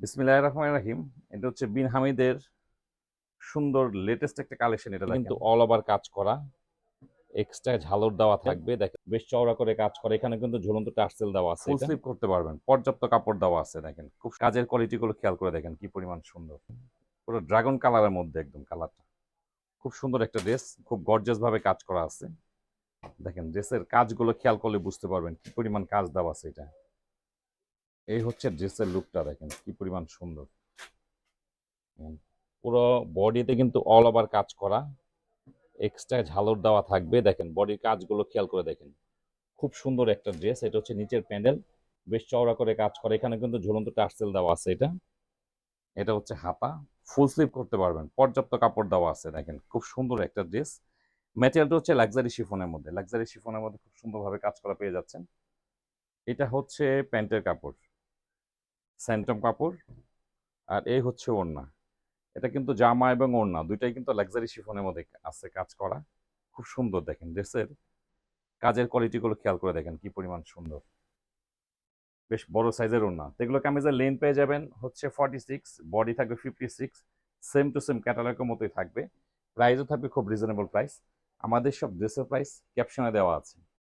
বিসমিল্লাহ রহমান রাহিম। এটা হচ্ছে বিন হামিদের সুন্দর লেটেস্ট একটা কালেকশন এটা কিন্তু অল ওভার কাজ করা এক্সট্রা ঝালর দেওয়া থাকবে দেখেন বেশ চওড়া করে কাজ করে। এখানে কিন্তু ঝুলন্ত টার্সেল দেওয়া আছে স্লিপ করতে পারবেন পর্যাপ্ত কাপড় দেওয়া আছে দেখেন। খুব কাজের কোয়ালিটি গুলো খেয়াল করে দেখেন কি পরিমাণ সুন্দর। পুরো ড্রাগন কালারের মধ্যে একদম কালারটা খুব সুন্দর একটা ড্রেস খুব গর্জাস ভাবে কাজ করা আছে। দেখেন ড্রেসের কাজগুলো খেয়াল করলে বুঝতে পারবেন কি পরিমাণ কাজ দেওয়া আছে এটা। এই হচ্ছে ড্রেসের লুকটা দেখেন, কি পরিমাণ সুন্দর। পুরো বডিতে কিন্তু অল ওভার কাজ করা এক্সট্রা ঝালর দেওয়া থাকবে। দেখেন বডির কাজগুলো খেয়াল করে দেখেন। খুব সুন্দর একটা ড্রেস এটা হচ্ছে নিচের প্যান্ডেল, বেশ চওড়া করে কাজ করে। এখানে কিন্তু ঝুলন্ত টার্সেল দেওয়া আছে এটা। এটা হচ্ছে হাতা ফুল স্লিভ করতে পারবেন, পর্যাপ্ত কাপড় দেওয়া আছে। দেখেন, খুব সুন্দর একটা ড্রেস ম্যাটেরিয়ালটা হচ্ছে লাক্সারি শিফনের মধ্যে। লাক্সারি শিফনের মধ্যে খুব সুন্দরভাবে কাজ করা পেয়ে যাচ্ছেন। এটা হচ্ছে প্যান্টের কাপড়। স্যান্টম কাপড় আর এই হচ্ছে ওড়না। এটা কিন্তু জামা এবং ওড়না, দুইটাই কিন্তু লাক্সারি শিফনের মধ্যে আছে কাজ করা। খুব সুন্দর দেখেন ড্রেসের কাজের কোয়ালিটিগুলো খেয়াল করে দেখেন কি পরিমাণ সুন্দর। বেশ বড় সাইজের ওড়না। এগুলো কামিজের লেন পেয়ে যাবেন হচ্ছে ফর্টি সিক্স বডি থাকবে fifty six same to same ক্যাটালগের মতোই থাকবে। প্রাইসও থাকবে খুব রিজনেবল প্রাইস আমাদের সব ড্রেসের প্রাইস ক্যাপশনে দেওয়া আছে।